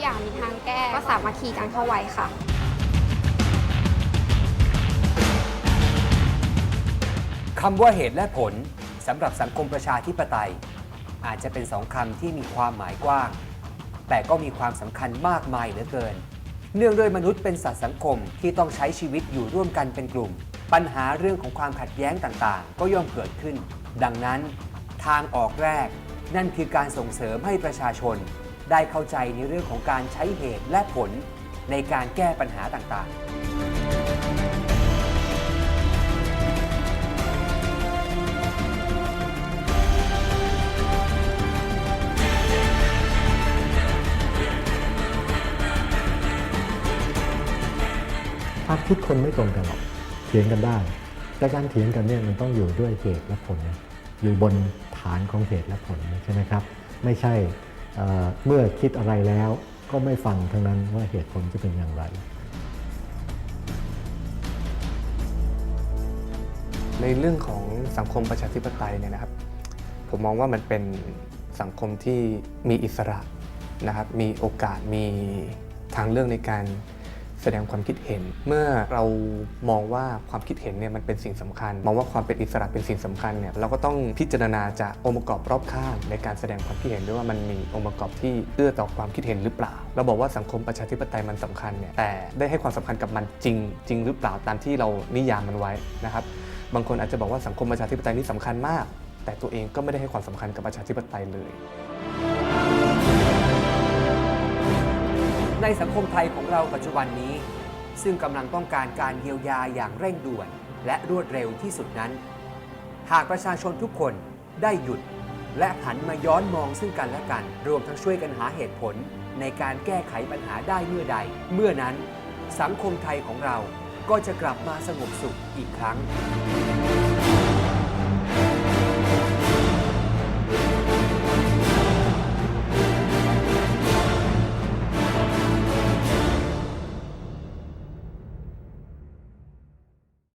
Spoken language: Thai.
อย่างมีทางแก้ก็สามัคคีกันเข้าไว้ค่ะคำว่าเหตุและผลสำหรับสังคมประชาธิปไตย อาจจะเป็นสองคำที่มีความหมายกว้าง แต่ก็มีความสำคัญมากมายเหลือเกิน เนื่องด้วยมนุษย์เป็นสัตว์สังคมที่ต้องใช้ชีวิตอยู่ร่วมกันเป็นกลุ่ม ปัญหาเรื่องของความขัดแย้งต่างๆ ก็ย่อมเกิดขึ้น ดังนั้น ทางออกแรก นั่นคือการส่งเสริมให้ประชาชนได้เข้าใจในเรื่องของการใช้เหตุและผลในการแก้ปัญหาต่างๆความคิดคนไม่ตรงกันหรอกเถียงกันได้ แต่การเถียงกันเนี่ยมันต้องอยู่ด้วยเหตุและผล อยู่บนฐานของเหตุและผลใช่ไหมครับ ไม่ใช่เอ่อเมื่อคิดอะไรแล้วก็ไม่ฟังทั้งนั้นว่าเหตุผลจะเป็นอย่างไร ในเรื่องของสังคมประชาธิปไตยเนี่ยนะครับ ผมมองว่ามันเป็นสังคมที่มีอิสระนะครับ มีโอกาสมีทางเลือกในการ แสดงความคิดเห็น เมื่อเรามองว่าความคิดเห็นเนี่ยมันเป็นสิ่งสำคัญ มองว่าความเป็นอิสระเป็นสิ่งสำคัญเนี่ยเราก็ต้องพิจารณาจากองค์ประกอบรอบข้าง ในการแสดงความคิดเห็นด้วยว่ามันมีองค์ประกอบที่เอื้อต่อความคิดเห็นหรือเปล่า เราบอกว่าสังคมประชาธิปไตยมันสำคัญเนี่ยแต่ได้ให้ความสำคัญกับมันจริง จริงหรือเปล่าตามที่เรานิยามมันไว้นะครับบางคนอาจจะบอกว่าสังคมประชาธิปไตยนี่สำคัญมาก แต่ตัวเองก็ไม่ได้ให้ความสำคัญกับประชาธิปไตยเลย ในสังคมไทยของเราปัจจุบันนี้ ซึ่งกำลังต้องการการเยียวยาอย่างเร่งด่วน และรวดเร็วที่สุดนั้น หากประชาชนทุกคนได้หยุด และหันมาย้อนมองซึ่งกันและกัน รวมทั้งช่วยกันหาเหตุผล ในการแก้ไขปัญหาได้เมื่อใด เมื่อนั้น สังคมไทยของเราก็จะกลับมาสงบสุขอีกครั้ง